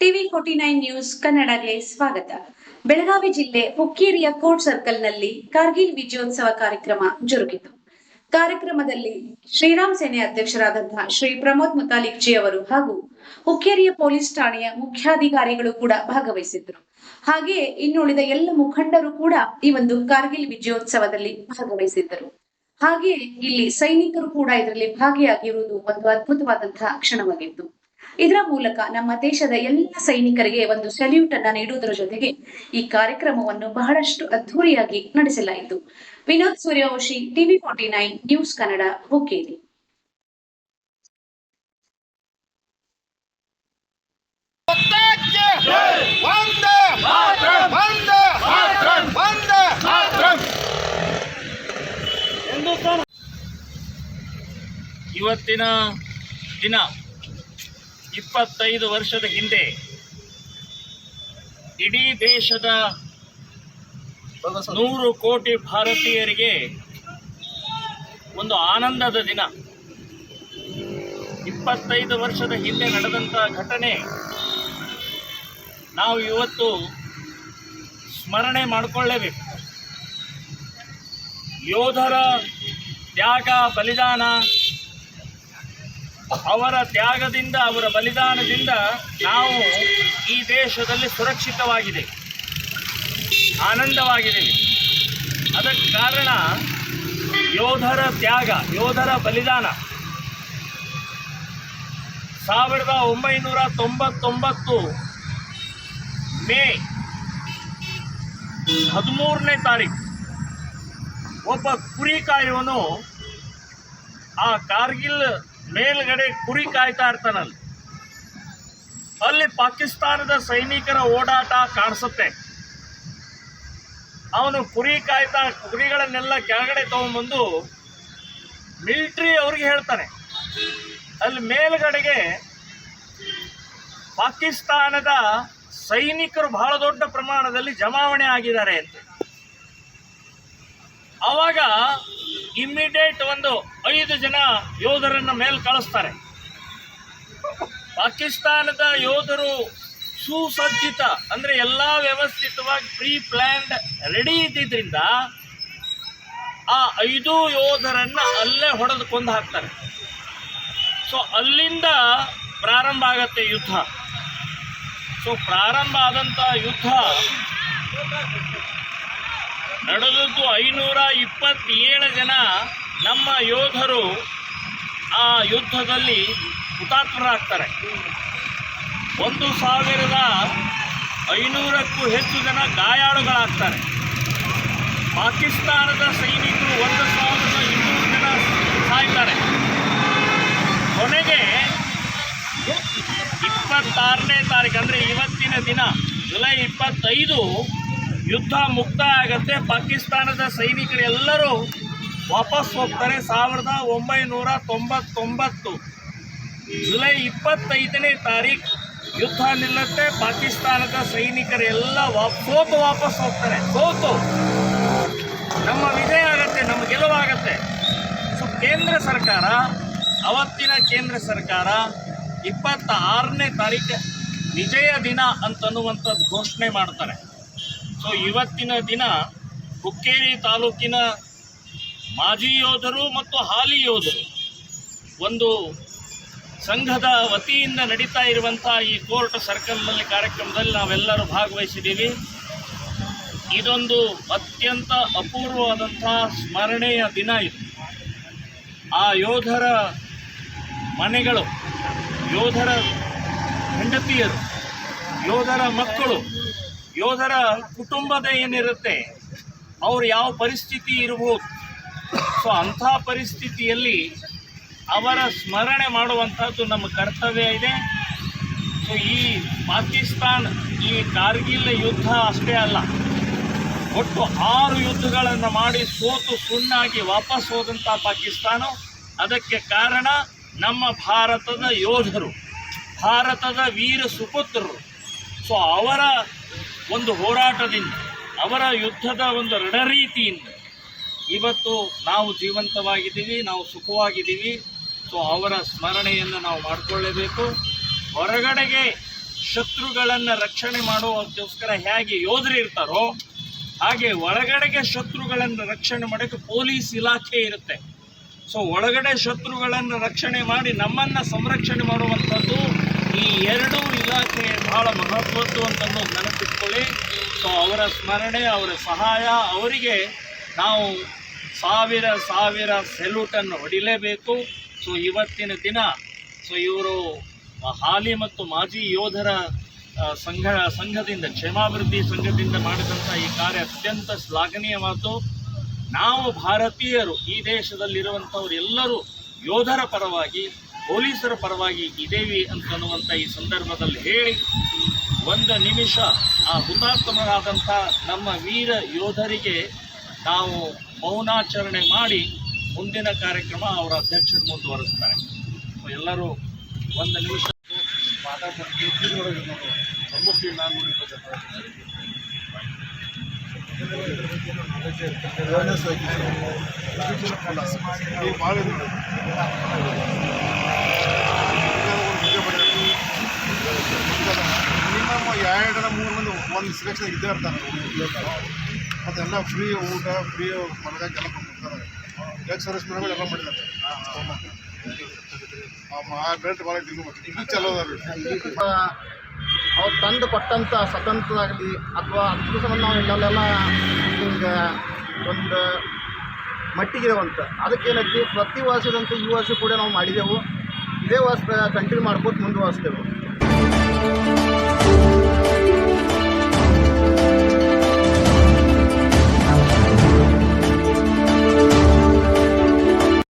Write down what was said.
TV forty nine news ಕನ್ನಡಗೆ ಸ್ವಾಗತ. ಬೆಳಗಾವಿ ಜಿಲ್ಲೆ ಹುಕ್ಕೇರಿಯ ಕೋರ್ಟ್ ಸರ್ಕಲ್ನಲ್ಲಿ ಕಾರ್ಗಿಲ್ ವಿಜಯೋತ್ಸವ ಕಾರ್ಯಕ್ರಮ ಜರುಗಿತು. ಕಾರ್ಯಕ್ರಮದಲ್ಲಿ ಶ್ರೀರಾಮ್ ಸೇನೆ ಅಧ್ಯಕ್ಷರಾದಂತಹ ಶ್ರೀ ಪ್ರಮೋದ್ ಮುತಾಲಿಕ್ ಜಿ ಅವರು ಹಾಗೂ ಹುಕ್ಕೇರಿಯ ಪೊಲೀಸ್ ಠಾಣೆಯ ಮುಖ್ಯಾಧಿಕಾರಿಗಳು ಕೂಡ ಭಾಗವಹಿಸಿದ್ರು ಹಾಗೆಯೇ ಇನ್ನುಳಿದ ಎಲ್ಲ ಮುಖಂಡರು ಕೂಡ ಈ ಒಂದು ಕಾರ್ಗಿಲ್ ವಿಜಯೋತ್ಸವದಲ್ಲಿ ಭಾಗವಹಿಸಿದ್ದರು. ಹಾಗೆಯೇ ಇಲ್ಲಿ ಸೈನಿಕರು ಕೂಡ ಇದರಲ್ಲಿ ಭಾಗಿಯಾಗಿರುವುದು ಒಂದು ಅದ್ಭುತವಾದಂತಹ ಕ್ಷಣವಾಗಿತ್ತು. ಇದರ ಮೂಲಕ ನಮ್ಮ ದೇಶದ ಎಲ್ಲ ಸೈನಿಕರಿಗೆ ಒಂದು ಸೆಲ್ಯೂಟ್ ಅನ್ನ ನೀಡುವುದರ ಜೊತೆಗೆ ಈ ಕಾರ್ಯಕ್ರಮವನ್ನು ಬಹಳಷ್ಟು ಅದ್ಧೂರಿಯಾಗಿ ನಡೆಸಲಾಯಿತು. Vinod Suryavanshi TV forty nine news Kannada Hukkeri. ಒತ್ತಾಯಕ್ಕೆ ವಂದೇ ವಂದೇ ವಂದೇ ಇವತ್ತಿನ ದಿನ ಇಪ್ಪತ್ತೈದು ವರ್ಷದ ಹಿಂದೆ ಇಡೀ ದೇಶದ ನೂರು ಕೋಟಿ ಭಾರತೀಯರಿಗೆ ಒಂದು ಆನಂದದ ದಿನ. ಇಪ್ಪತ್ತೈದು ವರ್ಷದ ಹಿಂದೆ ನಡೆದಂಥ ಘಟನೆ ನಾವು ಇವತ್ತು ಸ್ಮರಣೆ ಮಾಡಿಕೊಳ್ಳೇಬೇಕು. ಯೋಧರ ತ್ಯಾಗ, ಬಲಿದಾನ ಅವರ ತ್ಯಾಗದಿಂದ, ಅವರ ಬಲಿದಾನದಿಂದ ನಾವು ಈ ದೇಶದಲ್ಲಿ ಸುರಕ್ಷಿತವಾಗಿದೆ. ಆನಂದವಾಗಿದ್ದೀವಿ. ಅದಕ್ಕೆ ಕಾರಣ ಯೋಧರ ತ್ಯಾಗ, ಯೋಧರ ಬಲಿದಾನ. ಸಾವಿರದ ಒಂಬೈನೂರ ತೊಂಬತ್ತೊಂಬತ್ತು ಮೇ ಹದಿಮೂರನೇ ತಾರೀಕು ಒಬ್ಬ ಕುರಿ ಕಾಯುವನು ಆ ಕಾರ್ಗಿಲ್ ಮೇಲ್ಗಡೆ ಕುರಿ ಕಾಯ್ತಾ ಇರ್ತಾನಲ್ಲಿ. ಅಲ್ಲಿ ಪಾಕಿಸ್ತಾನದ ಸೈನಿಕರ ಓಡಾಟ ಕಾಣಿಸುತ್ತೆ. ಅವನು ಕುರಿ ಕಾಯ್ತಾ, ಕುರಿಗಳನ್ನೆಲ್ಲ ಕೆಳಗಡೆ ತಗೊಂಡ್ಬಂದು ಮಿಲಿಟ್ರಿ ಅವ್ರಿಗೆ ಹೇಳ್ತಾನೆ. ಅಲ್ಲಿ ಮೇಲ್ಗಡೆಗೆ ಪಾಕಿಸ್ತಾನದ ಸೈನಿಕರು ಬಹಳ ದೊಡ್ಡ ಪ್ರಮಾಣದಲ್ಲಿ ಜಮಾವಣೆ ಆಗಿದ್ದಾರೆ ಅಂತ. ಅವಾಗ ಇಮ್ಮಿಡಿಯೇಟ್ ಒಂದು ಐದು ಜನ ಯೋಧರನ್ನ ಮೇಲೆ ಕಳಿಸ್ತಾರೆ. ಪಾಕಿಸ್ತಾನದ ಯೋಧರು ಸುಸಜ್ಜಿತ, ಅಂದ್ರೆ ಎಲ್ಲಾ ವ್ಯವಸ್ಥಿತವಾಗಿ ಪ್ರೀ ಪ್ಲ್ಯಾನ್ಡ್ ರೆಡಿ ಇದ್ದಿದ್ದರಿಂದ ಆ ಐದು ಯೋಧರನ್ನ ಅಲ್ಲೇ ಹೊಡೆದು ಕೊಂದು ಹಾಕ್ತಾರೆ. ಸೊ, ಅಲ್ಲಿಂದ ಪ್ರಾರಂಭ ಆಗತ್ತೆ ಯುದ್ಧ. ಸೊ, ಪ್ರಾರಂಭ ಆದಂಥ ಯುದ್ಧ ನಡೆದದ್ದು ಐನೂರ ಇಪ್ಪತ್ತೇಳು ಜನ ನಮ್ಮ ಯೋಧರು ಆ ಯುದ್ಧದಲ್ಲಿ ಹುತಾತ್ಮರಾಗ್ತಾರೆ. ಒಂದು ಸಾವಿರದ ಐನೂರಕ್ಕೂ ಹೆಚ್ಚು ಜನ ಗಾಯಾಳುಗಳಾಗ್ತಾರೆ. ಪಾಕಿಸ್ತಾನದ ಸೈನಿಕರು ಒಂದು ಸಾವಿರದ ಇನ್ನೂರು ಜನ ಸಾಯ್ತಾರೆ. ಕೊನೆಗೆ ಇಪ್ಪತ್ತಾರನೇ ತಾರೀಕು ಅಂದರೆ ಇವತ್ತಿನ ದಿನ ಜುಲೈ ಇಪ್ಪತ್ತೈದು ಯುದ್ಧ ಮುಕ್ತ ಆಗತ್ತೆ. ಪಾಕಿಸ್ತಾನದ ಸೈನಿಕರೆಲ್ಲರೂ ವಾಪಸ್ ಹೋಗ್ತಾರೆ. ಸಾವಿರದ ಒಂಬೈನೂರ ತೊಂಬತ್ತೊಂಬತ್ತು ಜುಲೈ ಇಪ್ಪತ್ತೈದನೇ ತಾರೀಕು ಯುದ್ಧ ನಿಲ್ಲತ್ತೆ. ಪಾಕಿಸ್ತಾನದ ಸೈನಿಕರೆಲ್ಲ ವಾಪ್, ಸೋತು ವಾಪಸ್ ಹೋಗ್ತಾರೆ. ಸೋತು. ನಮ್ಮ ವಿಜಯ ಆಗತ್ತೆ, ನಮ್ಮ ಗೆಲುವಾಗತ್ತೆ ಸೊ, ಕೇಂದ್ರ ಸರ್ಕಾರ, ಅವತ್ತಿನ ಕೇಂದ್ರ ಸರ್ಕಾರ ಇಪ್ಪತ್ತ ಆರನೇ ತಾರೀಕು ವಿಜಯ ದಿನ ಅಂತನ್ನುವಂಥದ್ದು ಘೋಷಣೆ ಮಾಡ್ತಾರೆ. ಸೊ ಇವತ್ತಿನ ದಿನ ಹುಕ್ಕೇರಿ ತಾಲೂಕಿನ ಮಾಜಿ ಯೋಧರು ಮತ್ತು ಹಾಲಿ ಯೋಧರು ಒಂದು ಸಂಘದ ವತಿಯಿಂದ ನಡೀತಾ ಇರುವಂಥ ಈ ಕೋರ್ಟ್ ಸರ್ಕಲ್ನಲ್ಲಿ ಕಾರ್ಯಕ್ರಮದಲ್ಲಿ ನಾವೆಲ್ಲರೂ ಭಾಗವಹಿಸಿದ್ದೀವಿ. ಇದೊಂದು ಅತ್ಯಂತ ಅಪೂರ್ವವಾದಂಥ ಸ್ಮರಣೆಯ ದಿನ ಇದು. ಆ ಯೋಧರ ಮನೆಗಳು, ಯೋಧರ ಹೆಂಡತಿಯರು, ಯೋಧರ ಮಕ್ಕಳು ಯೋಧರ ಕುಟುಂಬದ ಏನಿರುತ್ತೆ, ಅವ್ರು ಯಾವ ಪರಿಸ್ಥಿತಿ ಇರಬಹುದು ಸೊ ಅಂಥ ಪರಿಸ್ಥಿತಿಯಲ್ಲಿ ಅವರ ಸ್ಮರಣೆ ಮಾಡುವಂಥದ್ದು ನಮ್ಮ ಕರ್ತವ್ಯ ಇದೆ. ಸೊ ಈ ಪಾಕಿಸ್ತಾನ್, ಈ ಕಾರ್ಗಿಲ್ ಯುದ್ಧ ಅಷ್ಟೇ ಅಲ್ಲ. ಒಟ್ಟು ಆರು ಯುದ್ಧಗಳನ್ನು ಮಾಡಿ ಸೋತು ಸುಣ್ಣಾಗಿ ವಾಪಸ್ ಹೋದಂಥ ಪಾಕಿಸ್ತಾನ. ಅದಕ್ಕೆ ಕಾರಣ ನಮ್ಮ ಭಾರತದ ಯೋಧರು, ಭಾರತದ ವೀರ ಸುಪುತ್ರರು. ಸೊ ಅವರ ಒಂದು ಹೋರಾಟದಿಂದ, ಅವರ ಯುದ್ಧದ ಒಂದು ರಣರೀತಿಯಿಂದ ಇವತ್ತು ನಾವು ಜೀವಂತವಾಗಿದ್ದೀವಿ, ನಾವು ಸುಖವಾಗಿದ್ದೀವಿ. ಸೊ ಅವರ ಸ್ಮರಣೆಯನ್ನು ನಾವು ಮಾಡಿಕೊಳ್ಳೇಬೇಕು. ಹೊರಗಡೆಗೆ ಶತ್ರುಗಳನ್ನು ರಕ್ಷಣೆ ಮಾಡುವಕ್ಕೋಸ್ಕರ ಹೇಗೆ ಯೋಧರು ಇರ್ತಾರೋ, ಹಾಗೆ ಒಳಗಡೆಗೆ ಶತ್ರುಗಳನ್ನು ರಕ್ಷಣೆ ಮಾಡೋಕ್ಕೆ ಪೊಲೀಸ್ ಇಲಾಖೆ ಇರುತ್ತೆ. ಸೊ ಒಳಗಡೆ ಶತ್ರುಗಳನ್ನು ರಕ್ಷಣೆ ಮಾಡಿ ನಮ್ಮನ್ನು ಸಂರಕ್ಷಣೆ ಮಾಡುವಂಥದ್ದು ಈ ಎರಡೂ ಇಲಾಖೆ ಬಹಳ ಮಹತ್ವದ್ದು ಅಂತಂದು ನೆನಪಿಟ್ಕೊಳ್ಳಿ. ಸೊ ಅವರ ಸ್ಮರಣೆ, ಅವರ ಸಹಾಯ, ಅವರಿಗೆ ನಾವು ಸಾವಿರ ಸಾವಿರ ಸೆಲ್ಯೂಟನ್ನು ಹೊಡಿಲೇಬೇಕು. ಸೊ ಇವತ್ತಿನ ದಿನ ಸೊ ಇವರು ಹಾಲಿ ಮತ್ತು ಮಾಜಿ ಯೋಧರ ಸಂಘ, ಸಂಘದಿಂದ, ಕ್ಷೇಮಾಭಿವೃದ್ಧಿ ಸಂಘದಿಂದ ಮಾಡಿದಂಥ ಈ ಕಾರ್ಯ ಅತ್ಯಂತ ಶ್ಲಾಘನೀಯವಾದ್ದು. ನಾವು ಭಾರತೀಯರು, ಈ ದೇಶದಲ್ಲಿರುವಂಥವ್ರು ಎಲ್ಲರೂ ಯೋಧರ ಪರವಾಗಿ ಪೊಲೀಸರ ಪರವಾಗಿ ಇದ್ದೇವೆ ಅಂತನ್ನುವಂಥ ಈ ಸಂದರ್ಭದಲ್ಲಿ ಹೇಳಿ ಒಂದು ನಿಮಿಷ ಆ ಹುತಾತ್ಮರಾದಂಥ ನಮ್ಮ ವೀರ ಯೋಧರಿಗೆ ನಾವು ಮೌನಾಚರಣೆ ಮಾಡಿ ಮುಂದಿನ ಕಾರ್ಯಕ್ರಮ ಅವರ ಅಧ್ಯಕ್ಷರು ಮುಂದುವರಿಸ್ತಾರೆ. ಎಲ್ಲರೂ ಒಂದು ನಿಮಿಷ ಭಾಳ ಮೂರು ಮಂದಿ ಒಂದು ಸಿಲೆಕ್ಷನ್ ಇದ್ದೇ ಇರ್ತಾರೆ. ಮತ್ತೆಲ್ಲ ಫ್ರೀ ಊಟ ಫ್ರೀ ಮನಗಾಕ ಎಲ್ಲ ಕೊಡ್ತಾರೆ ಎಕ್ಸ್ ಸರ್ವಿಸ್ ಮ್ಯಾನ್ಗಳು ಎಲ್ಲ ಮಾಡಿದ್ದಾರೆ. ಆ ಬೆಲ್ಟ್ ಭಾಳ ಇದು ಚಲೋ ಅವ್ರು ತಂದು ಕೊಟ್ಟಂಥ ಸ್ವತಂತ್ರದಾಗಲಿ ಅಥವಾ ಅದ್ರ ಸಂಬಂಧ ನಾವು ಇಲ್ಲೆಲ್ಲ ಹಿಂಗೆ ಒಂದು ಅದಕ್ಕೆ ಅದಕ್ಕೇನೈತಿ ಪ್ರತಿ ವರ್ಷದಂತೆ ಈ ವರ್ಷ ಕೂಡ ನಾವು ಮಾಡಿದೆವು. ಇದೇ ವರ್ಷ ಕಂಟಿನ್ಯೂ ಮಾಡ್ಕೋತ ಮುಂದುವರಿಸ್ತೇವೆ